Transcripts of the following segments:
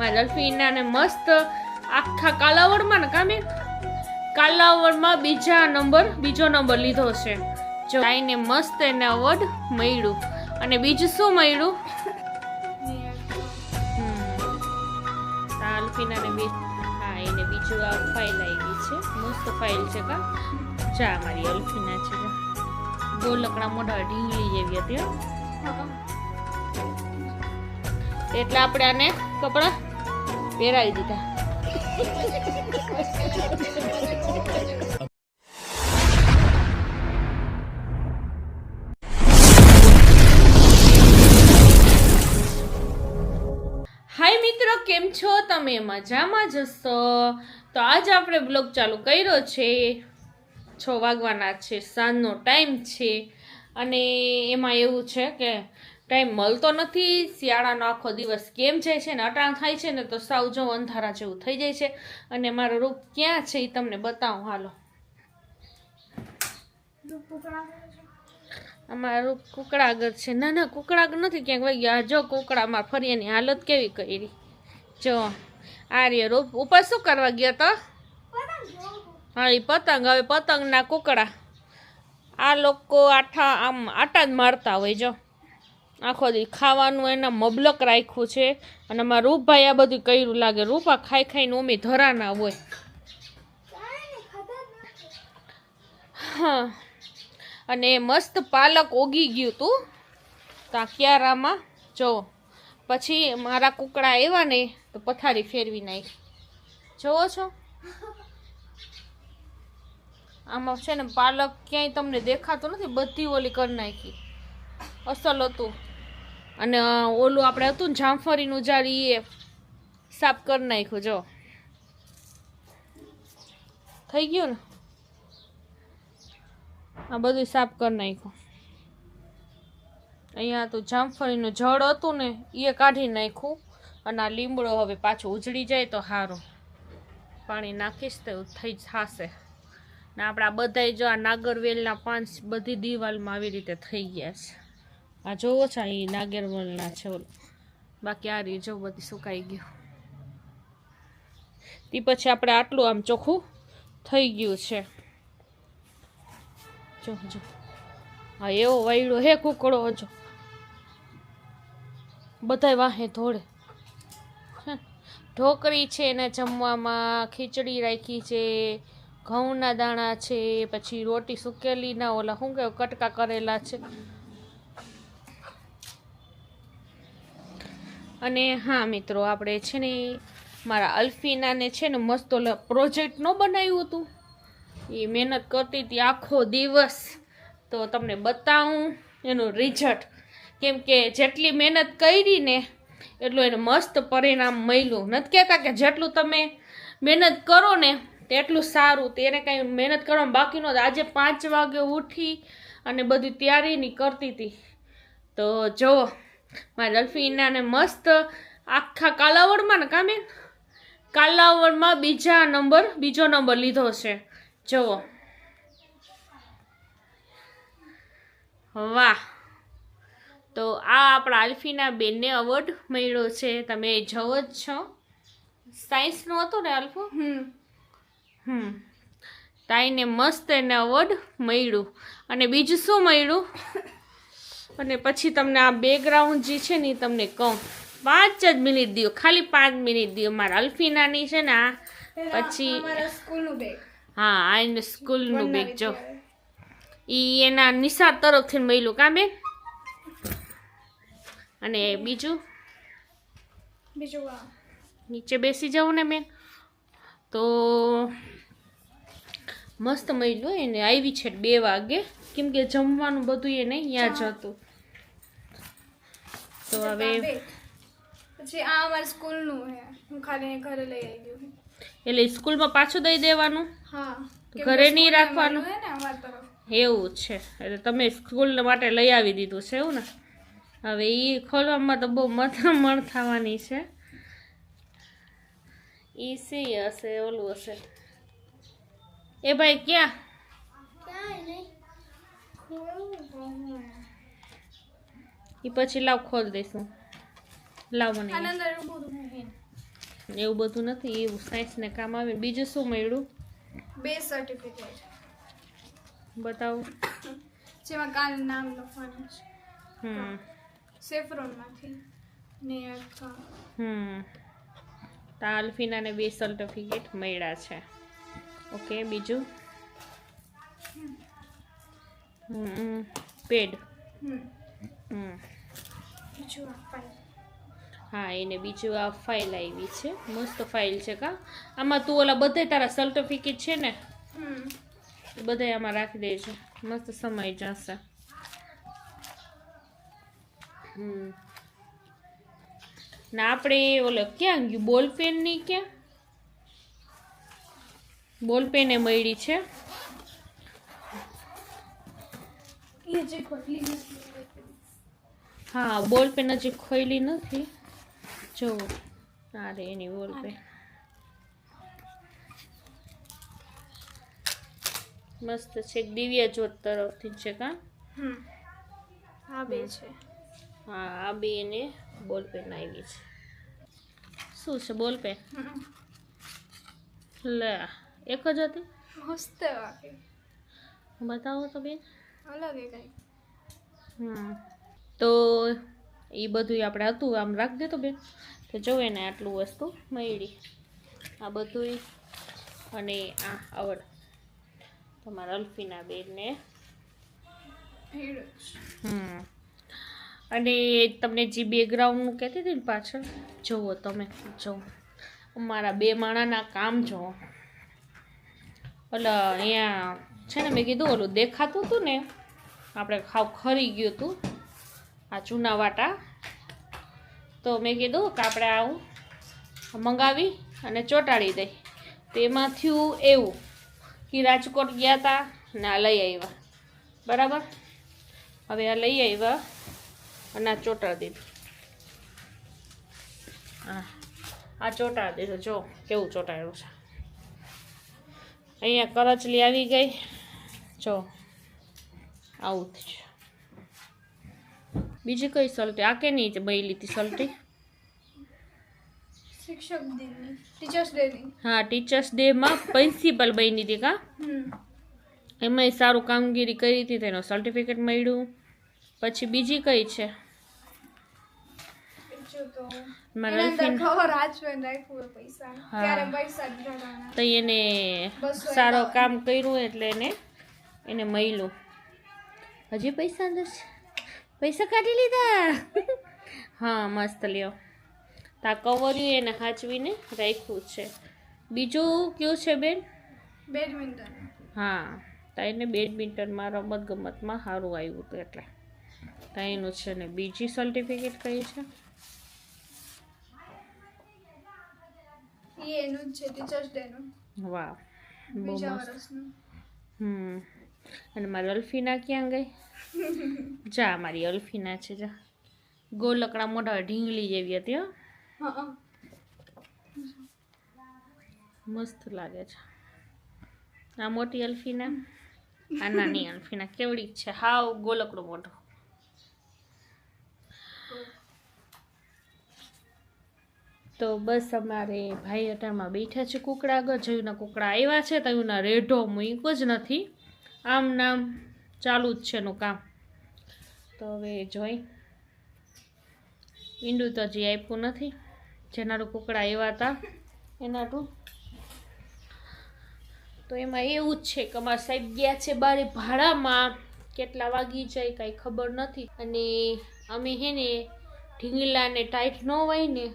મારા અલ્ફીનાને મસ્ત આખા કાલાવડમાં ને કામે. કાલાવડમાં બીજા નંબર, બીજો નંબર લીધો છે. જો આઈને મસ્ત એને અવોર્ડ મળ્યું. અને બીજું શું મળ્યું? અલ્ફીનાને બી હા, એને બીજું ફાઇલ આવી છે. મસ્ત ફાઇલ છે કા? જા મારી અલ્ફીના છે. ગોલકડા મોઢા ઢીંગલી જેવી હતી એટલે આપણે આને કપડા પહેરાવી દીધા. હાય મિત્રો, કેમ છો? તમે મજામાં જશો તો આજ આપણે બ્લોગ ચાલુ કર્યો છે. છ વાગવાના છે, સાંજનો ટાઈમ છે. અને એમાં એવું છે કે ટાઈમ મળતો નથી શિયાળાનો આખો દિવસ કેમ જાય છે ને અટાણ થાય છે ને તો સાવ જો અંધારા જેવું થઈ જાય છે. અને મારો રૂપ ક્યાં છે એ તમને બતાવું હાલો. અમારું આગળ છે. ના ના કુકડા આગળ નથી ક્યાંક વહી ગયા જો કુકડામાં ફરિયાની હાલત કેવી કરી. જો આ રે રૂપ ઉપર શું કરવા ગયા તો? હા એ પતંગ. હવે પતંગના કુકડા. આ લોકો આઠા આમ આટા જ મારતા હોય જો. આખો દી ખાવાનું એના મબલક રાખ્યું છે. અને મારા રૂપભાઈ આ બધું કર્યું લાગે. રૂપા ખાઈ ખાઈને ઉમી ધરાના હોય. હા. અને મસ્ત પાલક ઓગી ગયું તું. તા ક્યારામાં જો, પછી મારા કુકડા આવ્યા ને, તો પથારી ફેરવી નાખી. જોવો છો? આમાં છે ને પાલક ક્યાંય તમને દેખાતું નથી, બધી ઓલી કરી નાખી. અસલ હતું. અને ઓલું આપણે હતું ને, જામફળીનું ઝાડ એ સાફ કરી નાખ્યું, જો. થઈ ગયું ને? આ બધું સાફ કરી નાખ્યું. અહીંયા તો જામફળીનું જળ હતું ને એ કાઢી નાખ્યું. અને આ લીમડો હવે પાછું ઉજળી જાય તો સારું પાણી નાખીશ તો થઈ થશે. ને આપણા બધાય જો આ નાગરવેલના પાંચ બધી દિવાલમાં આવી રીતે થઈ ગયા છે. આ જોવો છો એ નાગેરમલના છે ઓલું બાકી આ રહી જો બધી સુકાઈ ગયું. તે પછી આપણે આટલું આમ ચોખ્ખું થઈ ગયું છે. જો જો. હા, એવો વાયડો હે કુકડો હજો બધાય વાહે ધોળે. હે. ઢોકળી છે એને જમવામાં, ખીચડી રાખી છે, ઘઉંના દાણા છે, પછી રોટી સુકેલીના ઓલા શું કે કટકા કરેલા છે. અને હા, મિત્રો, આપણે છે ને મારા અલ્ફીનાને છે ને મસ્ત પ્રોજેક્ટ ન બનાવ્યું હતું. એ મહેનત કરતી હતી આખો દિવસ. તો તમને બતાવું એનું રિઝલ્ટ કેમ કે જેટલી મહેનત કરી ને એટલું એને મસ્ત પરિણામ મળ્યું. નથી કહેતા કે જેટલું તમે મહેનત કરો ને તેટલું સારું. તેને કાંઈ મહેનત કરવામાં બાકી નહોતું. આજે પાંચ વાગે ઉઠી અને બધી તૈયારીની કરતી હતી. તો જો મારી ડલ્ફીનાને મસ્ત આખા કાલાવડમાં ને કામે? કાલાવડમાં બીજા નંબર બીજો નંબર લીધો છે. જુઓ. વાહ. તો આ આપણા અલ્ફીના બેનને અવોર્ડ મળ્યો છે. તમે જવો જ છો. સાયન્સનો હતો ને અલ્ફો હમ. તાઈને મસ્ત એને અવોર્ડ મળ્યું. અને બીજું શું મળ્યું? અને પછી તમને આ બેકગ્રાઉન્ડ જે છે ને એ તમને કહું. પાંચ જ મિનિટ દો ખાલી પાંચ મિનિટ દો મારા અલ્ફીનાની છે ને આ પછી હા આ એને સ્કૂલનું બેગ જો. ઈ એના નિશા તરફથી મળ્યું કાં બેન? અને બીજું? બીજું નીચે બેસી જાઉં ને બેન. તો મસ્ત મળ્યું એને. આવી છે બે વાગે. કેમ કે જમવાનું બધું એને અહીંયા જ હતું. તો હવે પછી આ અમારા સ્કૂલનું છે. હું ખાલી ઘરે લઈ આવી ગયું એટલે સ્કૂલમાં પાછું દઈ દેવાનું? હા ઘરે નહીં રાખવાનું? હે ને અમારી તરફ. એવું છે. એટલે તમે સ્કૂલ માટે લઈ આવી દીધું છે એવું ને? હવે એ ખોલવામાં તો બહુ મથામણ થવાની છે. એ સી હશે ઓલું હશે. એ ભાઈ ક્યાં? એ પછી લાવ ખોલ દઈશું. લાવ મને. એવું બધું નથી એવું સાયન્સને કામ આવે. બીજું શું મળ્યું? બે સર્ટિફિકેટ બતાવો. જેમાં કાલ નામ લખવાનું છે. હમ. સેફરોનમાંથી. ને હમ. તો અલ્ફીનાને બે સર્ટિફિકેટ મળ્યા છે. ઓકે બીજું? હમ. પેડ. હમ. હા એને બીજું આ ફાઇલ આવી છે. મસ્ત ફાઇલ છે કા. આમાં તું ઓલા બધે તારા સર્ટિફિકેટ છે ને બધા આમાં રાખી દે છે મસ્ત સમય જશે. હમ. ના આપણે ઓલો ક્યાં ગયું? બોલ પેન ક્યાં? બોલ પેન મળી છે. એ હા બોલ પેન હજી ખોઈલી નથી. જો આ રે એની બોલ પેન મસ્ત છે દિવ્ય જ્યોત તરફથી છે કા? આ બે છે. હા આ બે એને બોલ પેન આવી છે. શું છે બોલ પેન લે એક જ હતી? મસ્ત બતાવો તો બેન. અલગ એ કઈ હમ. તો એ બધું આપણે હતું, આમ રાખી દેતો બેન. તો જો એને આટલું વસ્તુ મળી. આ બધું અને આ આવડ. તમારા અલ્ફીના બેનને. હમ. અને તમને જે બેકગ્રાઉન્ડનું કહેતી હતી ને પાછળ, જુઓ તમે, જુઓ. મારા બે માણાના કામ જુઓ. ઓલા અહીંયા, છે ને મેં કીધું, ઓલું દેખાતું હતું ને, આપણે ખાવ ખરી ગયું હતું. આ ચૂના વાટા. તો મેં કીધું કે આપણે આવું મંગાવી અને ચોંટાડી દઈ. તો એમાં થયું એવું. કે રાજકોટ ગયા હતા ને આ લઈ આવ્યા. બરાબર? હવે આ લઈ આવ્યા અને આ ચોંટાડી દીધું. હા, આ ચોંટાડી દીધું. જો, કેવું ચોંટાડ્યું છે. અહીંયા કરચલી આવી ગઈ. જો, આવું થયું. બીજી કઈ સલટી આ કે નહીં બઈ લીધી સલટી શિક્ષક ટીચર્સ હા ટીચર્સ ડેમાં પ્રિન્સિપલ બની હતી કા? એમાંય સારું કામગીરી કરી હતી તેનો સર્ટિફિકેટ મળ્યું. પછી બીજી કઈ છે? તો એના સારો કામ કર્યું એટલે એને એને મળ્યું. હજી પૈસા નથી પૈસા કાઢી લીધા? હા મસ્ત લ્યો. તા કવર્યું એને હાચવીને રાખ્યું છે. બીજું કયું છે બેન? બેડમિન્ટન. હા તા એને બેડમિન્ટનમાં રમત ગમતમાં સારું આવ્યું હતું એટલે. તા એનું છે ને બીજી સર્ટિફિકેટ કઈ છે? એનું છે ટીચર્સ ડેનું વાહ બહુ બીજા મસ્ત. હમ. અને મારી અલ્ફીના ક્યાં ગઈ? જા મારી અલ્ફીના છે જા. ગોલકડા મોઢા ઢીંગલી જેવી હતી હો. મસ્ત લાગે છે. આ મોટી અલ્ફીના? આ નાની અલ્ફીના. કેવડી છે. હાવ ગોલકડો મોટો તો બસ અમારે ભાઈ અટામાં બેઠા છે કુકડા આગળ જયુના કુકડા આવ્યા છે તો એના રેઢો મૂક્યો જ નથી. આમ નામ ચાલુ જ છે એનું કામ. તો હવે જોઈ. ઈંડું તો હજી આપ્યું નથી. જેનારું કુકડા આવ્યા હતા એનારું તો એમાં એવું જ છે કે અમારા સાહેબ ગયા છે બારે ભાડામાં. કેટલા વાગી જાય કાંઈ ખબર નથી. અને અમે હે ને ઢીંગલાને ટાઈટ ન હોય ને,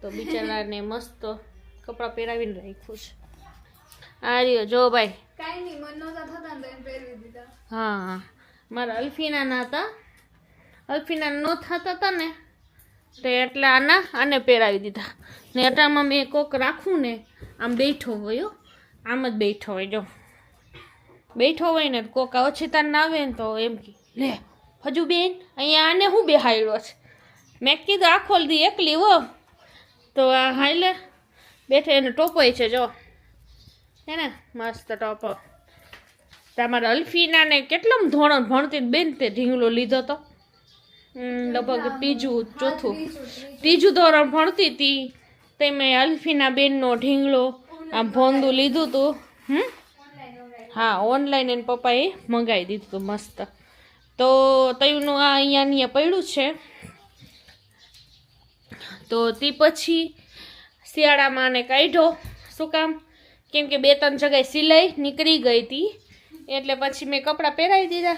તો બિચારાને મસ્ત કપડાં પહેરાવીને રાખ્યું છે. આ રહ્યો જો ભાઈ. કાંઈ નહીં મન નહોતા થતા ને તો એને દીધા. હા હા મારા અલ્ફીનાના હતા. અલ્ફીના ન થતા હતા ને તો એટલે આના આને પહેરાવી દીધા. ને અટામાં મેં કોક રાખું ને આમ બેઠો હોય આમ જ બેઠો હોય જો. બેઠો હોય ને કોક અછેતા ના આવે ને તો એમ કે લે હજુ બેન અહીંયા આને હું બેહાડ્યો છે? મેં કીધું આખો દી એકલી હો. તો આ હાલે બેઠે એને ટોપોય છે જો. હે ને મસ્ત ટોપ તમારા અલ્ફીનાને કેટલામ ધોરણ ભણતી બેન તે ઢીંગલો લીધો તો. લગભગ ત્રીજું ચોથું. ત્રીજું ધોરણ ભણતી હતી તે મેં અલ્ફીના બેનનો ઢીંગલો આમ ભોંદું લીધું હતું હમ? હા ઓનલાઈન એને પપ્પાએ મંગાવી દીધું હતું મસ્ત. તો તયુંનું આ અહીંયા અહીંયા પડ્યું છે. તો તે પછી શિયાળામાં આને કાઢ્યો. શું કામ? કેમ કે બે ત્રણ જગ્યાએ સિલાઈ નીકળી ગઈ હતી. એટલે પછી મેં કપડાં પહેરાવી દીધા.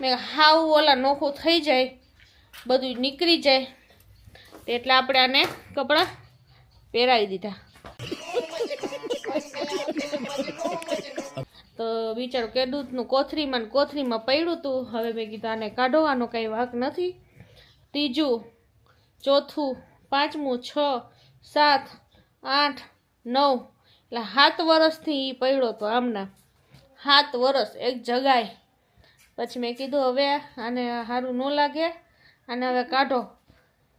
મેં હાવ ઓલા નોખું થઈ જાય. બધું નીકળી જાય. એટલે આપણે આને કપડાં પહેરાવી દીધા. તો બિચારો કેદૂતનું કોથળીમાં કોથરીમાં પડ્યું હતું. હવે મેં કીધું, આને કાઢો આનો કાંઈ વાંક નથી. ત્રીજું, ચોથું, પાંચમું, છ, સાત, આઠ, નવ એટલે સાત વર્ષથી એ પડ્યો હતો આમના. સાત વર્ષ એક જગાએ. પછી મેં કીધું, હવે આને સારું ન લાગે. આને હવે કાઢો.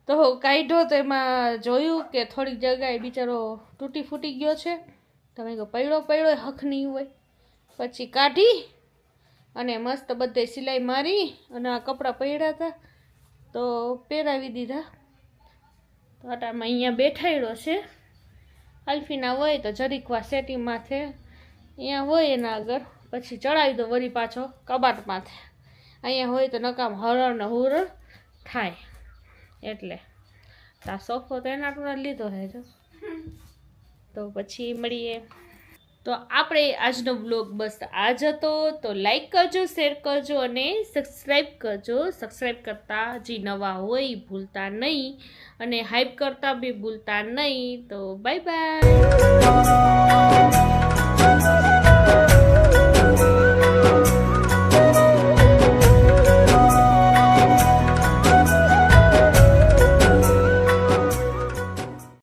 તો કાઢ્યો તો એમાં જોયું કે થોડીક જગાએ બિચારો તૂટી ફૂટી ગયો છે. તમે કહો પૈડો પૈડો હક નહીં હોય. પછી કાઢી અને મસ્ત બધે સિલાઈ મારી અને આ કપડાં પહેર્યા હતા તો પહેરાવી દીધા. તો આટામાં અહીંયા બેઠાડ્યો છે. અલ્ફીના હોય તો જરીક વાર સેટી માથે અહીંયા હોય એના આગળ પછી ચડાવી દો વળી પાછો કબાટ માથે. અહીંયા હોય તો નકામ હરણ ને હુરણ થાય. એટલે આ સોફો તો એના ટૂણા લીધો હે જો. તો પછી મળીએ. તો આપણે આજનો બ્લોગ બસ આ જ હતો. તો લાઈક કરજો શેર કરજો અને સબસ્ક્રાઈબ કરજો. સબસ્ક્રાઈબ કરતા જે નવા હોય ભૂલતા નહીં અને હાઈપ કરતા બી ભૂલતા નહીં. તો બાય બાય